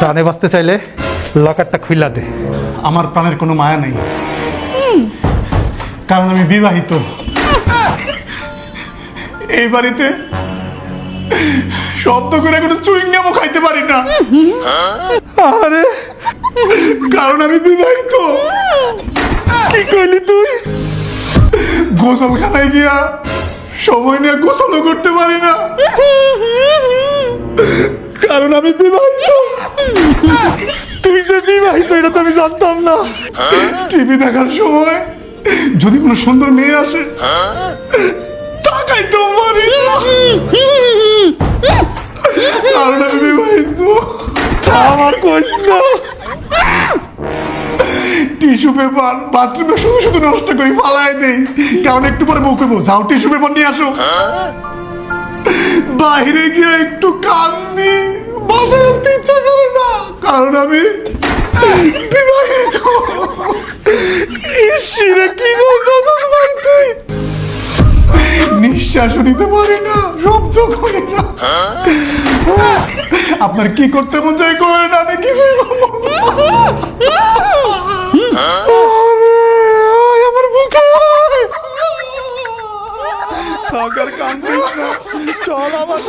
প্রাণে বাঁচতে চাইলে লকারটা খুইলা দে। আমার প্রাণের কোনো মায়া নেই। কারণ আমি বিবাহিত। এই বাড়িতে শব্দ করে কোনো চুইংগামও খাইতে পারি না। আরে কারণ আমি বিবাহিত। কি কইলি তুই? গোসলখানায় গিয়া সময় নিয়ে গোসলও করতে পারি না। কারণ আমি বিবাহিত। তুই যে বিবাহিত, এটা তো আমি জানতাম না। টিভি দেখার সময় যদি কোনো সুন্দর মেয়ে আসে তাকাইতেও পারি না। কারণ আমি বিবাহিত। আমার না টিস্যু পেপার বাথরুমে শুধু শুধু নষ্ট করি ফালাই দেই। কারণ একটু পরে বউ যাও টিস্যু পেপার নিয়ে আসো। বাইরে গিয়ে একটু কান্দি। আসতে ইচ্ছা করে না। কারণ আমি বিবাহিত। ইসিরে কি ভাই তুই নিতে পারি না শব্দ করি না। আপনার কি করতে মন চাই আমি না। আরে, আয় আমার বুকে। থাকার কান্দিস না। চল আমার